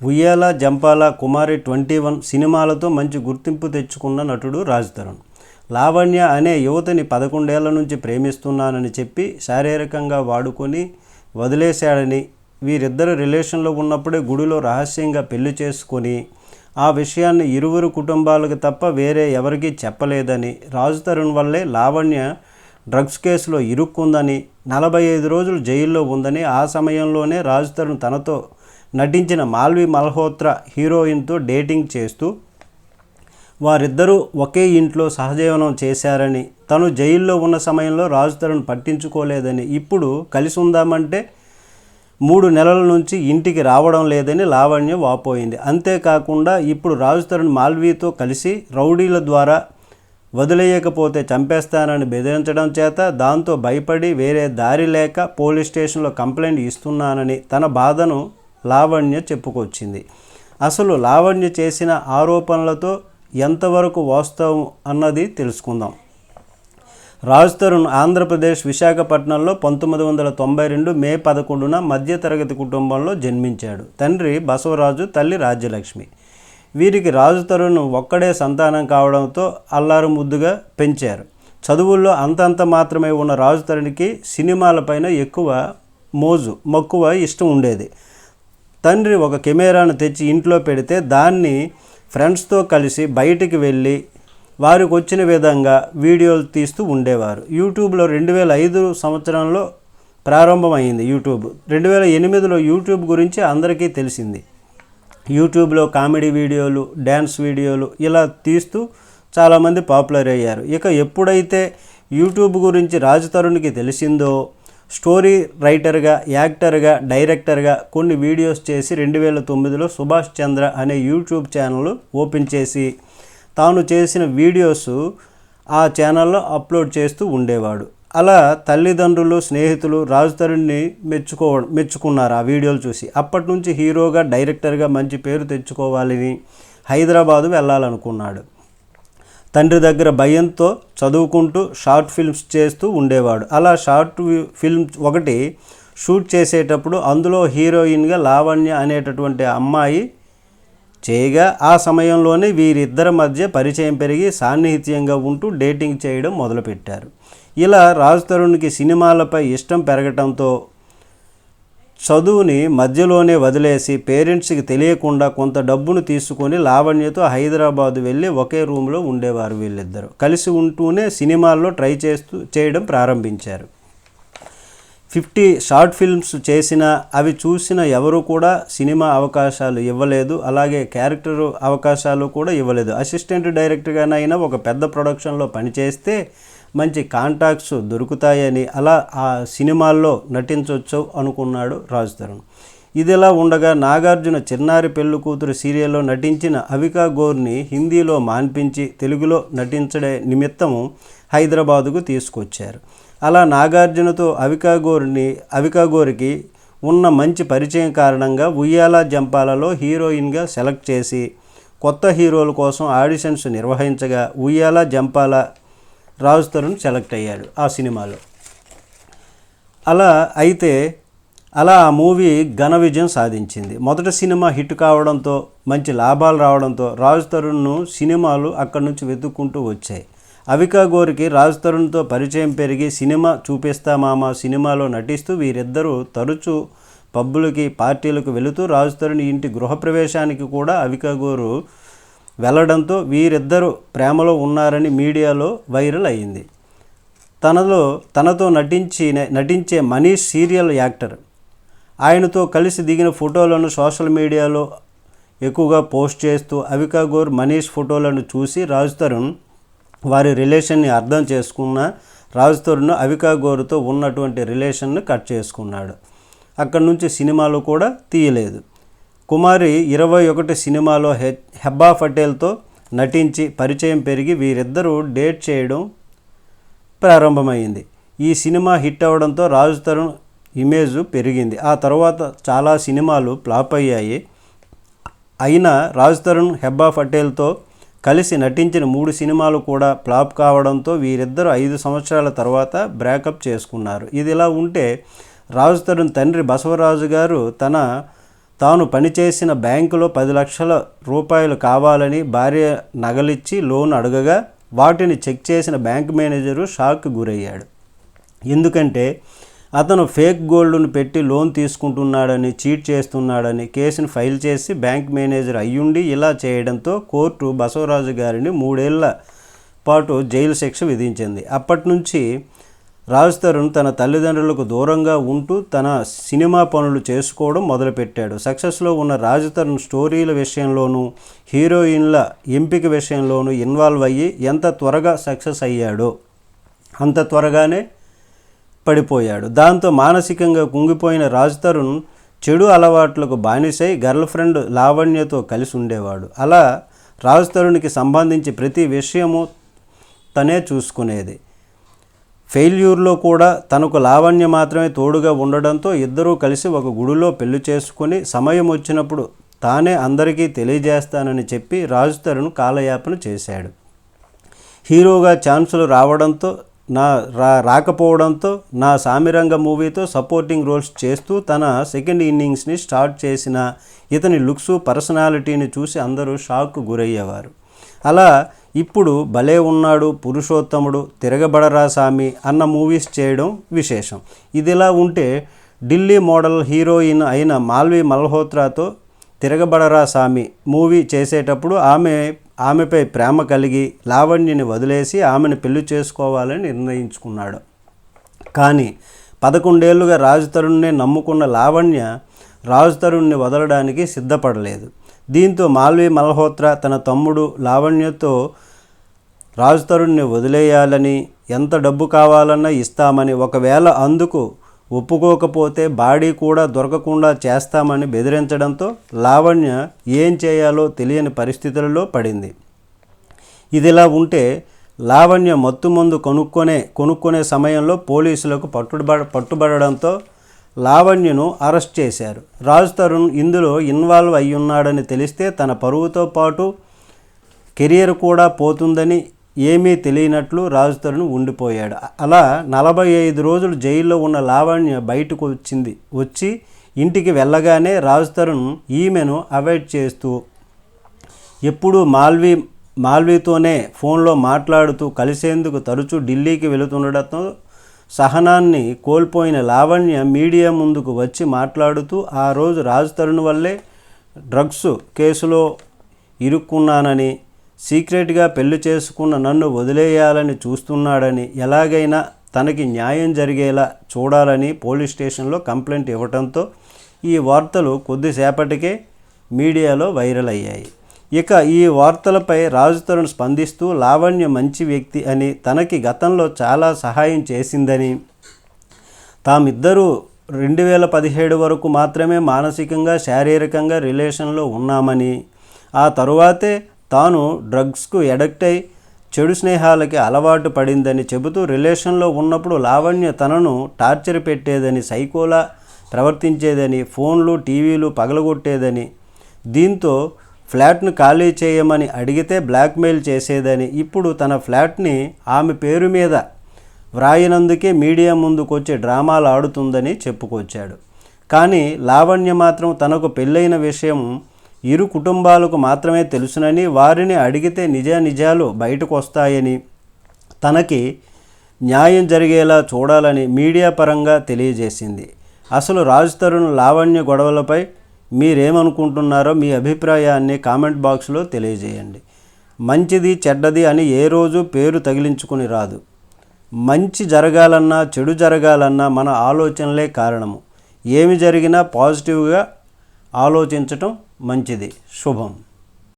ఉయ్యాల జంపాల కుమారి twenty one సినిమాలతో మంచి గుర్తింపు తెచ్చుకున్న నటుడు రాజ్ తరుణ్. లావణ్య అనే యువతిని పదకొండేళ్ళ నుంచి ప్రేమిస్తున్నానని చెప్పి శారీరకంగా వాడుకొని వదిలేశాడని వీరిద్దరు రిలేషన్లో ఉన్నప్పుడే గుడిలో రహస్యంగా పెళ్ళి చేసుకొని ఆ విషయాన్ని ఇరువురు కుటుంబాలకు తప్ప వేరే ఎవరికీ చెప్పలేదని రాజు తరుణ్ వల్లే లావణ్య డ్రగ్స్ కేసులో ఇరుక్కుందని నలభై ఐదు రోజులు జైల్లో ఉందని ఆ సమయంలోనే రాజు తరుణ్ తనతో నటించిన మాల్వి మల్హోత్రా హీరోయిన్తో డేటింగ్ చేస్తూ వారిద్దరూ ఒకే ఇంట్లో సహజీవనం చేశారని తను జైల్లో ఉన్న సమయంలో రాజు తరుణ్ పట్టించుకోలేదని ఇప్పుడు కలిసి ఉందామంటే మూడు నెలల నుంచి ఇంటికి రావడం లేదని లావణ్య వాపోయింది. అంతేకాకుండా ఇప్పుడు రాజు తరుణ్ మాల్వీతో కలిసి రౌడీల ద్వారా వదిలేయకపోతే చంపేస్తానని బెదిరించడం చేత దాంతో భయపడి వేరే దారి లేక పోలీస్ స్టేషన్లో కంప్లైంట్ ఇస్తున్నానని తన బాధను లావణ్య చెప్పుకొచ్చింది. అసలు లావణ్య చేసిన ఆరోపణలతో ఎంతవరకు వాస్తవం అన్నది తెలుసుకుందాం. రాజ్ తరుణ్ ఆంధ్రప్రదేశ్ విశాఖపట్నంలో పంతొమ్మిది వందల తొంభై రెండు మే పదకొండున మధ్యతరగతి కుటుంబంలో జన్మించాడు. తండ్రి బసవరాజు తల్లి రాజ్యలక్ష్మి. వీరికి రాజు తరుణ్ ఒక్కడే సంతానం కావడంతో అల్లారు ముద్దుగా పెంచారు. చదువుల్లో అంతంత మాత్రమే ఉన్న రాజు తరుణ్కి సినిమాలపైన ఎక్కువ మోజు మక్కువ ఇష్టం ఉండేది. తండ్రి ఒక కెమెరాను తెచ్చి ఇంట్లో పెడితే దాన్ని ఫ్రెండ్స్తో కలిసి బయటికి వెళ్ళి వారికి వచ్చిన విధంగా వీడియోలు తీస్తూ ఉండేవారు. యూట్యూబ్లో రెండు వేల ఐదు సంవత్సరంలో ప్రారంభమైంది యూట్యూబ్. రెండు వేల ఎనిమిదిలో యూట్యూబ్ గురించి అందరికీ తెలిసింది. యూట్యూబ్లో కామెడీ వీడియోలు డ్యాన్స్ వీడియోలు ఇలా తీస్తూ చాలామంది పాపులర్ అయ్యారు. ఇక ఎప్పుడైతే యూట్యూబ్ గురించి రాజు తరుణ్కి తెలిసిందో స్టోరీ రైటర్గా యాక్టర్గా డైరెక్టర్గా కొన్ని వీడియోస్ చేసి రెండు వేల తొమ్మిదిలో సుభాష్ చంద్ర అనే యూట్యూబ్ ఛానల్ ఓపెన్ చేసి తాను చేసిన వీడియోస్ ఆ ఛానల్లో అప్లోడ్ చేస్తూ ఉండేవాడు. అలా తల్లిదండ్రులు స్నేహితులు రాజు తరుణ్ని మెచ్చుకో మెచ్చుకున్నారు ఆ వీడియోలు చూసి. అప్పటి నుంచి హీరోగా డైరెక్టర్గా మంచి పేరు తెచ్చుకోవాలని హైదరాబాదు వెళ్ళాలనుకున్నాడు. తండ్రి దగ్గర భయంతో చదువుకుంటూ షార్ట్ ఫిల్మ్స్ చేస్తూ ఉండేవాడు. అలా షార్ట్ ఫిల్మ్ ఒకటి షూట్ చేసేటప్పుడు అందులో హీరోయిన్గా లావణ్య అనేటటువంటి అమ్మాయి చేయగా ఆ సమయంలోనే వీరిద్దరి మధ్య పరిచయం పెరిగి సాన్నిహిత్యంగా ఉంటూ డేటింగ్ చేయడం మొదలుపెట్టారు. ఇలా రాజ్ తరుణ్కి సినిమాలపై ఇష్టం పెరగటంతో చదువుని మధ్యలోనే వదిలేసి పేరెంట్స్కి తెలియకుండా కొంత డబ్బును తీసుకొని లావణ్యతో హైదరాబాద్ వెళ్ళి ఒకే రూమ్లో ఉండేవారు వీళ్ళిద్దరు. కలిసి ఉంటూనే సినిమాల్లో ట్రై చేస్తూ చేయడం ప్రారంభించారు. ఫిఫ్టీ షార్ట్ ఫిల్మ్స్ చేసిన అవి చూసిన ఎవరు కూడా సినిమా అవకాశాలు ఇవ్వలేదు అలాగే క్యారెక్టర్ అవకాశాలు కూడా ఇవ్వలేదు. అసిస్టెంట్ డైరెక్టర్గానైనా ఒక పెద్ద ప్రొడక్షన్లో పనిచేస్తే మంచి కాంటాక్ట్స్ దొరుకుతాయని అలా ఆ సినిమాల్లో నటించవచ్చు అనుకున్నాడు రాజ్ తరుణ్. ఇదిలా ఉండగా నాగార్జున చిన్నారి పెళ్ళి కూతురు సీరియల్లో నటించిన అవికా గోర్ని హిందీలో మాన్పించి తెలుగులో నటించడే నిమిత్తము హైదరాబాదుకు తీసుకొచ్చారు. అలా నాగార్జునతో అవికా గోర్ని అవికా గోరికి ఉన్న మంచి పరిచయం కారణంగా ఉయ్యాల జంపాలలో హీరోయిన్గా సెలెక్ట్ చేసి కొత్త హీరోల కోసం ఆడిషన్స్ నిర్వహించగా ఉయ్యాల జంపాల రాజ్ తరుణ్ సెలెక్ట్ అయ్యాడు ఆ సినిమాలో. అలా అయితే అలా ఆ మూవీ ఘన విజయం సాధించింది. మొదటి సినిమా హిట్ కావడంతో మంచి లాభాలు రావడంతో రాజ్ తరుణ్ను సినిమాలు అక్కడి నుంచి వెతుక్కుంటూ వచ్చాయి. అవికా గోరికి రాజ్ తరుణ్తో పరిచయం పెరిగి సినిమా చూపిస్తా మామ సినిమాలో నటిస్తూ వీరిద్దరూ తరచూ పబ్బులకి పార్టీలకు వెళుతూ రాజ్ తరుణ్ ఇంటి గృహప్రవేశానికి కూడా అవికా గోరు వెళ్ళడంతో వీరిద్దరూ ప్రేమలో ఉన్నారని మీడియాలో వైరల్ అయింది తనలో తనతో నటించి నటించే మనీష్ సీరియల్ యాక్టర్. ఆయనతో కలిసి దిగిన ఫోటోలను సోషల్ మీడియాలో ఎక్కువగా పోస్ట్ చేస్తూ అవికా గోర్ మనీష్ ఫోటోలను చూసి రాజ్ తరుణ్ వారి రిలేషన్ని అర్థం చేసుకున్న రాజ్ తరుణ్ అవికా గోరుతో ఉన్నటువంటి రిలేషన్ను కట్ చేసుకున్నాడు. అక్కడి నుంచి సినిమాలు కూడా తీయలేదు. కుమారి ఇరవై ఒకటి సినిమాలో హె హెబ్బా పటేల్తో నటించి పరిచయం పెరిగి వీరిద్దరూ డేట్ చేయడం ప్రారంభమైంది. ఈ సినిమా హిట్ అవడంతో రాజు తరుణ్ ఇమేజ్ పెరిగింది. ఆ తర్వాత చాలా సినిమాలు ఫ్లాప్ అయ్యాయి. అయినా రాజ్ తరుణ్ హెబ్బా పటేల్తో కలిసి నటించిన మూడు సినిమాలు కూడా ఫ్లాప్ కావడంతో వీరిద్దరూ ఐదు సంవత్సరాల తర్వాత బ్రేకప్ చేసుకున్నారు. ఇది ఇలా ఉంటే రాజు తరుణ్ తండ్రి బసవరాజు గారు తన తాను పనిచేసిన బ్యాంకులో పది లక్షల రూపాయలు కావాలని భార్య నగలిచ్చి లోన్ అడగగా వాటిని చెక్ చేసిన బ్యాంక్ మేనేజరు షాక్కి గురయ్యాడు. ఎందుకంటే అతను ఫేక్ గోల్డ్ను పెట్టి లోన్ తీసుకుంటున్నాడని చీట్ చేస్తున్నాడని కేసును ఫైల్ చేసి బ్యాంక్ మేనేజర్ అయ్యుండి ఇలా చేయడంతో కోర్టు బసవరాజు గారిని మూడేళ్ళ పాటు జైలు శిక్ష విధించింది. అప్పటి నుంచి రాజ్ తరుణ్ తన తల్లిదండ్రులకు దూరంగా ఉంటూ తన సినిమా పనులు చేసుకోవడం మొదలుపెట్టాడు. సక్సెస్లో ఉన్న రాజ్ తరుణ్ స్టోరీల విషయంలోనూ హీరోయిన్ల ఎంపిక విషయంలోనూ ఇన్వాల్వ్ అయ్యి ఎంత త్వరగా సక్సెస్ అయ్యాడో అంత త్వరగానే పడిపోయాడు. దాంతో మానసికంగా కుంగిపోయిన రాజ్ తరుణ్ చెడు అలవాట్లకు బానిసై గర్ల్ ఫ్రెండ్ లావణ్యతో కలిసి ఉండేవాడు. అలా రాజ్ తరుణ్కి సంబంధించి ప్రతి విషయము తనే చూసుకునేది. ఫెయిల్యూర్లో కూడా తనకు లావణ్య మాత్రమే తోడుగా ఉండడంతో ఇద్దరూ కలిసి ఒక గుడిలో పెళ్ళి చేసుకుని సమయం వచ్చినప్పుడు తానే అందరికీ తెలియజేస్తానని చెప్పి రాజు తరుణ్ కాలయాపన చేశాడు. హీరోగా ఛాన్సులు రావడంతో నా రా రాకపోవడంతో నా సామిరంగ మూవీతో సపోర్టింగ్ రోల్స్ చేస్తూ తన సెకండ్ ఇన్నింగ్స్ని స్టార్ట్ చేసిన ఇతని లుక్స్ పర్సనాలిటీని చూసి అందరూ షాక్కు గురయ్యేవారు. అలా ఇప్పుడు భలే ఉన్నాడు పురుషోత్తముడు తిరగబడరా సామి అన్న మూవీస్ చేయడం విశేషం. ఇదిలా ఉంటే ఢిల్లీ మోడల్ హీరోయిన్ అయిన మాల్వి మల్హోత్రాతో తిరగబడరా సామి మూవీ చేసేటప్పుడు ఆమె ఆమెపై ప్రేమ కలిగి లావణ్యని వదిలేసి ఆమెను పెళ్ళి చేసుకోవాలని నిర్ణయించుకున్నాడు. కానీ పదకొండేళ్ళుగా రాజు తరుణ్నే నమ్ముకున్న లావణ్య రాజు తరుణ్ని వదలడానికి సిద్ధపడలేదు. దీంతో మాల్వి మల్హోత్రా తన తమ్ముడు లావణ్యతో రాజు తరుణ్ని వదిలేయాలని ఎంత డబ్బు కావాలన్నా ఇస్తామని ఒకవేళ అందుకు ఒప్పుకోకపోతే బాడీ కూడా దొరకకుండా చేస్తామని బెదిరించడంతో లావణ్య ఏం చేయాలో తెలియని పరిస్థితులలో పడింది. ఇదిలా ఉంటే లావణ్య మత్తుమందు కొనుక్కొనే కొనుక్కునే సమయంలో పోలీసులకు పట్టుబడ పట్టుబడడంతో లావణ్యను అరెస్ట్ చేశారు. రాజ్ తరుణ్ ఇందులో ఇన్వాల్వ్ అయ్యున్నాడని తెలిస్తే తన పరువుతో పాటు కెరియర్ కూడా పోతుందని ఏమీ తెలియనట్లు రాజ్ తరుణ్ ఉండిపోయాడు. అలా నలభై ఐదు రోజులు జైల్లో ఉన్న లావణ్య బయటకు వచ్చింది. వచ్చి ఇంటికి వెళ్ళగానే రాజ్ తరుణ్ ఈమెను అవాయిడ్ చేస్తూ ఎప్పుడూ మాల్వి మాల్వీతోనే ఫోన్లో మాట్లాడుతూ కలిసేందుకు తరచూ ఢిల్లీకి వెళుతుండటంతో సహనాన్ని కోల్పోయిన లావణ్య మీడియా ముందుకు వచ్చి మాట్లాడుతూ ఆ రోజు రాజ్ తరుణ్ వల్లే డ్రగ్స్ కేసులో ఇరుక్కున్నానని సీక్రెట్గా పెళ్ళి చేసుకున్న నన్ను వదిలేయాలని చూస్తున్నాడని ఎలాగైనా తనకి న్యాయం జరిగేలా చూడాలని పోలీస్ స్టేషన్లో కంప్లైంట్ ఇవ్వడంతో ఈ వార్తలు కొద్దిసేపటికే మీడియాలో వైరల్ అయ్యాయి. ఇక ఈ వార్తలపై రాజు తరుణ్ స్పందిస్తూ లావణ్య మంచి వ్యక్తి అని తనకి గతంలో చాలా సహాయం చేసిందని. తామిద్దరూ రెండు వేల పదిహేడు వరకు మాత్రమే మానసికంగా శారీరకంగా రిలేషన్లో ఉన్నామని. ఆ తరువాతే తాను డ్రగ్స్కు ఎడక్ట్ అయి చెడు స్నేహాలకి అలవాటు పడిందని చెబుతూ రిలేషన్లో ఉన్నప్పుడు లావణ్య తనను టార్చర్ పెట్టేదని సైకోలా ప్రవర్తించేదని ఫోన్లు టీవీలు పగలగొట్టేదని. దీంతో ఫ్లాట్ను ఖాళీ చేయమని అడిగితే బ్లాక్మెయిల్ చేసేదని ఇప్పుడు తన ఫ్లాట్ని ఆమె పేరు మీద వ్రాయినందుకే మీడియా ముందుకొచ్చి డ్రామాలు ఆడుతుందని చెప్పుకొచ్చాడు. కానీ లావణ్య మాత్రం తనకు పెళ్ళైన విషయం ఇరు కుటుంబాలకు మాత్రమే తెలుసునని వారిని అడిగితే నిజ నిజాలు బయటకు వస్తాయని తనకి న్యాయం జరిగేలా చూడాలని మీడియా పరంగా తెలియజేసింది. అసలు రాజ్ తరుణ్ లావణ్య గొడవలపై మీరేమనుకుంటున్నారో మీ అభిప్రాయాన్ని కామెంట్ బాక్స్లో తెలియజేయండి. మంచిది చెడ్డది అని ఏ రోజు పేరు తగిలించుకుని రాదు. మంచి జరగాలన్నా చెడు జరగాలన్నా మన ఆలోచనలే కారణము. ఏమి జరిగినా పాజిటివ్గా ఆలోచించటం మంచిది. శుభం.